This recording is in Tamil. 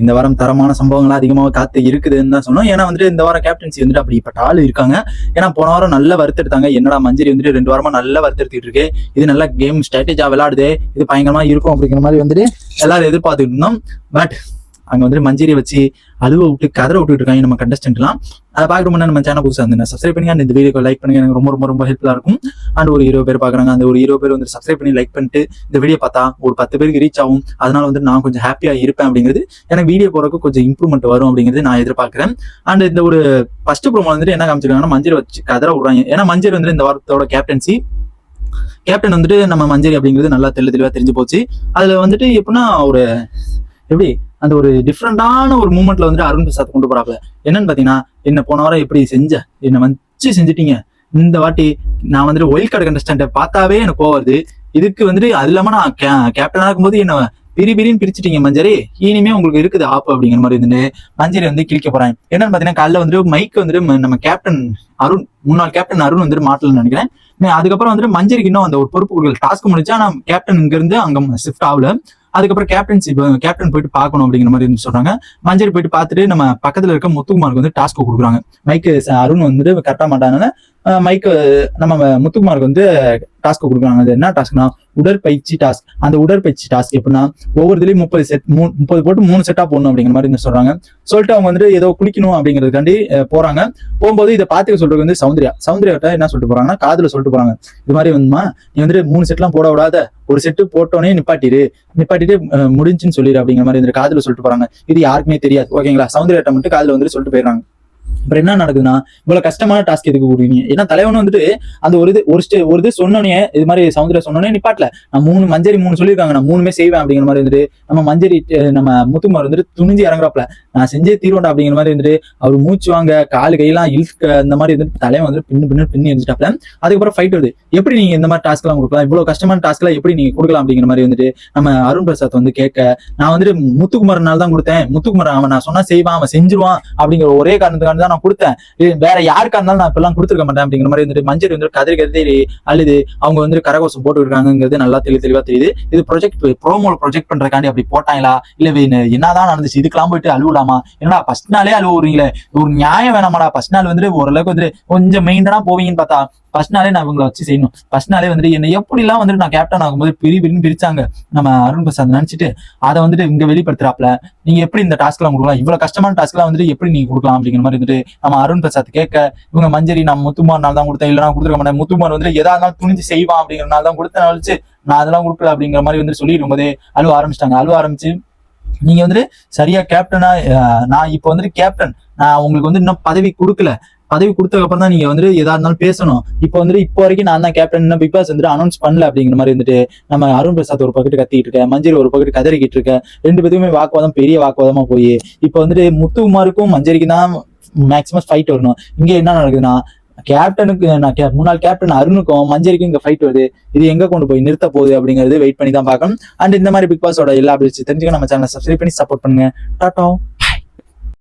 இந்த வாரம் தரமான சம்பவங்கள் அதிகமாக காத்து இருக்குதுன்னு தான் சொன்னோம். ஏன்னா வந்துட்டு இந்த வாரம் கேப்டன்சி வந்துட்டு அப்படிப்பட்ட ஆள் இருக்காங்க. ஏன்னா போன வாரம் நல்ல வறுத்தெடுத்தாங்க. என்னடா மஞ்சரி வந்துட்டு ரெண்டு வாரமா நல்லா வறுத்தெடுத்துட்டு இருக்கு. இது நல்ல கேம் ஸ்ட்ராட்டஜா விளையாடுது. இது பயங்கரமா இருக்கும் அப்படிங்கிற மாதிரி வந்துட்டு எல்லாரும் எதிர்பார்த்துட்டு இருந்தோம். பட் அங்க வந்துட்டு மஞ்சரியை வச்சு அழுவ விட்டு கதற விட்டுட்டு இருக்காங்க நம்ம கண்டஸ்டன்ட்லாம் அதை பார்க்க முன்னாடி நம்ம சேனல் புதுசாக இருந்தேன் சப்ஸ்கிரைப் பண்ணி அந்த இந்த வீடியோ லைக் பண்ணுங்க. எனக்கு ரொம்ப ரொம்ப ரொம்ப ஹெல்ப்ஃபுல்லாக இருக்கும். அண்ட் ஒரு இருபது பேர் பார்க்குறாங்க. அந்த ஒரு இருபது பேர் வந்து சப்ஸ்கிரைப் பண்ணி லைக் பண்ணிட்டு இந்த வீடியோ பார்த்தா ஒரு பத்து பேருக்கு ரீச் ஆகும். அதனால வந்து நான் கொஞ்சம் ஹாப்பியா இருப்பேன் அப்படிங்கிறது எனக்கு வீடியோ போறதுக்கு கொஞ்சம் இம்ப்ரூவ்மெண்ட் வரும் அப்படிங்கிறது நான் எதிர்பார்க்கிறேன். அண்ட் இந்த ஒரு ஃபர்ஸ்ட் ப்ரோமோ வந்துட்டு என்ன காமிச்சிருக்காங்கன்னா மஞ்சள் வச்சு கதற விடுறாங்க. ஏன்னா மஞ்சள் வந்துட்டு இந்த வாரத்தோட கேப்டன்சி கேப்டன் வந்துட்டு நம்ம மஞ்சரி அப்படிங்கிறது நல்லா தெளி தெளிவா தெரிஞ்சு போச்சு. அதுல வந்துட்டு எப்படின்னா ஒரு எப்படி அந்த ஒரு டிஃப்ரெண்டான ஒரு மூமெண்ட்ல வந்துட்டு அருண் பிரசாத் கொண்டு போறாப்ல. என்னன்னு பாத்தீங்கன்னா என்ன போன வாரம் எப்படி செஞ்ச? என்ன வச்சு செஞ்சுட்டீங்க. இந்த வாட்டி நான் வந்துட்டு ஒயில் கார்டு கண்டஸ்டன்ட்டை பார்த்தாவே எனக்கு போவது இதுக்கு வந்துட்டு அது இல்லாம நான் கேப்டனா இருக்கும்போது என்ன பிரி பிரின்னு பிரிச்சுட்டீங்க மஞ்சரி. இனிமே உங்களுக்கு இருக்குது ஆப் அப்படிங்கிற மாதிரி வந்துட்டு மஞ்சரி வந்து கிழிக்க போறேன் என்னன்னு பாத்தீங்கன்னா காலைல வந்துட்டு மைக் வந்துட்டு ம- நம்ம கேப்டன் அருண் முன்னாள் கேப்டன் அருண் வந்துட்டு மாட்டலன்னு நினைக்கிறேன். அதுக்கப்புறம் வந்துட்டு மஞ்சரிக்கு இன்னும் அந்த ஒரு பொறுப்பு கொடுக்கல. டாஸ்க் முடிச்சா நான் கேப்டன் இங்க இருந்து அங்க ஷிஃப்ட் ஆகல. அதுக்கப்புறம் கேப்டன்சி கேப்டன் போயிட்டு பார்க்கணும் அப்படிங்கிற மாதிரி வந்து சொல்றாங்க. மஞ்சள் போயிட்டு பார்த்துட்டு நம்ம பக்கத்துல இருக்க முத்துக்குமாருக்கு வந்து டாஸ்க் கொடுக்குறாங்க. மைக்கு அருண் வந்துட்டு கரெக்டா மாட்டாங்கனால மைக்கு நம்ம முத்துக்குமாருக்கு வந்து டாஸ்க் கொடுக்குறாங்க. அது என்ன டாஸ்க்னா உடற்பயிற்சி டாஸ்க் அந்த உடற்பயிற்சி டாஸ்க் எப்படின்னா ஒவ்வொரு இதுலயும் முப்பது செட் முப்பது போட்டு மூணு செட்டா போடணும் அப்படிங்கிற மாதிரி சொல்றாங்க. சொல்லிட்டு அவங்க வந்துட்டு ஏதோ குளிக்கணும் அப்படிங்கிறதுக்காண்டி போறாங்க. போகும்போது இதை பாத்துக்க சொல்றது வந்து சௌந்தர்யா. சௌந்தர்யாட்ட என்ன சொல்லிட்டு போறாங்கன்னா காதுல சொல்லிட்டு போறாங்க. இது மாதிரி வந்துமா நீ வந்துட்டு மூணு செட்லாம் போட விடாத ஒரு செட்டு போட்டோன்னே நிப்பாட்டிடு. நிப்பாட்டிட்டு முடிஞ்சுன்னு சொல்லிடு அப்படிங்கிற மாதிரி இந்த காதுல சொல்லிட்டு போறாங்க. இது யாருக்குமே தெரியாது. ஓகேங்களா? சௌந்தர்யாட்ட மட்டும் காதுல வந்துட்டு சொல்லிட்டு போயிடுறாங்க. அப்புறம் என்ன நடக்குதுன்னா இவ்வளவு கஷ்டமான டாஸ்க் எதுக்கு கொடுக்குறீங்க? ஏன்னா தலைவன் வந்துட்டு அந்த ஒரு இது ஒரு ஸ்டே ஒரு இது சொன்னோனே இது மாதிரி சவுந்தர சொன்னோன்னே நிப்பாட்டல. நான் மூணு மஞ்சரி மூணு சொல்லியிருக்காங்க. நான் மூணுமே செய்வேன் அப்படிங்கிற மாதிரி இருந்துட்டு நம்ம மஞ்சரி நம்ம முத்துமார் வந்துட்டு துணிஞ்சு இறங்குறாப்ல. நான் செஞ்சே தீர்வேண்டா அப்படிங்கிற மாதிரி இருந்துட்டு அவர் மூச்சு வாங்க காலு கையெல்லாம் இழுக்க அந்த மாதிரி இருந்துட்டு தலைவன் வந்து பின்னு பின்னு பின்னு இருந்துட்டாப்ல அதுக்கப்புறம் ஃபைட் வருது. எப்படி நீங்க இந்த மாதிரி டாஸ்க் எல்லாம் கொடுக்கலாம்? இவ்வளவு கஷ்டமான டாஸ்க் எல்லாம் எப்படி நீங்க கொடுக்கலாம் அப்படிங்கிற மாதிரி வந்துட்டு நம்ம அருண் பிரசாத் வந்து கேட்க நான் வந்துட்டு முத்துக்குமாரனால தான் கொடுத்தேன். முத்துக்குமார் அவன் நான் சொன்னா செய்வான் அவன் செஞ்சிருவான் அப்படிங்கிற ஒரே காரணத்துக்காக தான் நான் கொடுத்தேன். வேற யாருக்கா இருந்தாலும் நான் இப்பெல்லாம் கொடுத்துருக்க மாட்டேன் அப்படிங்கிற மாதிரி வந்துட்டு மஞ்சள் வந்துட்டு கதிரி கதிரி அழுது அவங்க வந்து கரகோசம் போட்டு இருக்காங்கிறது நல்லா தெளி தெளிவா தெரியுது. இது ப்ரொஜெக்ட் ப்ரோமோல ப்ரொஜெக்ட் பண்றதுக்காண்டி அப்படி போட்டாங்களா? இல்ல என்னதான் நடந்துச்சு? இதுக்கெல்லாம் போயிட்டு அழுவலாமா? என்னடா ஃபர்ஸ்ட் நாளே அழுவுறீங்களே. ஒரு நியாயம் வேணாமாடா. ஃபர்ஸ்ட் நாள் வந்துட்டு ஓரளவுக்கு வந்துட்டு கொஞ்சம் மெயின்டனா போவீங்கன்னு பார்த்தா ஃபர்ஸ்ட் நாளே நான் இவங்களை வச்சு செய்யணும். ஃபர்ஸ்ட் நாளே வந்துட்டு என்ன எப்படிலாம் வந்துட்டு நான் கேப்டன் ஆகும்போது பிரி பிரின்னு பிரிச்சாங்க. நம்ம அருண் பிரசாத் நினைச்சிட்டு அதை வந்துட்டு இங்க வெளிப்படுத்துறாப்ல நீங்க எப்படி இந்த டாஸ்க்லாம் எல்லாம் கொடுக்கலாம்? இவ்வளவு கஷ்டமான டாஸ்க்லாம் எல்லாம் வந்துட்டு எப்படி நீங்க கொடுக்கலாம் அப்படிங்கிற மாதிரி வந்துட்டு நம்ம அருண் பிரசாத் கேட்க இவங்க மஞ்சரி நான் முத்துமார்னால தான் கொடுத்தேன் இல்லைனா கொடுத்துருக்க மாட்டேன். முத்துமார் வந்துட்டு எதா இருந்தாலும் துணிஞ்சு செய்வான் அப்படிங்கிற நாள் தான் கொடுத்தேன் நாளிச்சு நான் அதெல்லாம் கொடுக்கல அப்படிங்கிற மாதிரி வந்து சொல்லிடும் போதே அழுவ ஆரம்பிச்சிட்டாங்க. அழுவ ஆரம்பிச்சு நீங்க வந்துட்டு சரியா கேப்டனா நான் இப்போ வந்துட்டு கேப்டன் நான் உங்களுக்கு வந்து இன்னும் பதவி கொடுக்கல. பதவி கொடுத்ததுக்கு அப்புறம் தான் நீங்க வந்துட்டு எதா இருந்தாலும் பேசணும். இப்போ வந்துட்டு இப்போ வரைக்கும் நான் தான் கேப்டன் இன்னும் பிக் பாஸ் வந்துட்டு அனௌன்ஸ் பண்ணல அப்படிங்கிற மாதிரி வந்துட்டு நம்ம அருண் பிரசாத் ஒரு பக்கெட் கத்திட்டு இருக்கேன் மஞ்சரி ஒரு பக்கெட் கதறிக்கிட்டு இருக்கேன். ரெண்டு பேத்துக்குமே வாக்குவாதம் பெரிய வாக்குவாதமா போய் இப்போ வந்துட்டு முத்துக்குமாருக்கும் மஞ்சரிக்கும் தான் மேக்ஸிமம் ஃபைட் வரணும். இங்க என்ன நடக்குதுன்னா கேப்டனுக்கு நான் கே- முன்னாள் கேப்டன் அருணுக்கும் மஞ்சரிக்கும் இங்க ஃபைட் வருது. இது எங்க கொண்டு போய் நிறுத்த போகுது அப்படிங்கிறது வெயிட் பண்ணி தான் பார்க்கணும். அண்ட் இந்த மாதிரி பிக் பாஸோட எல்லா அப்படி தெரிஞ்சுக்க நம்ம சேனலை சப்ஸ்கிரைப் பண்ணி சப்போர்ட் பண்ணுங்க. டாட்டா.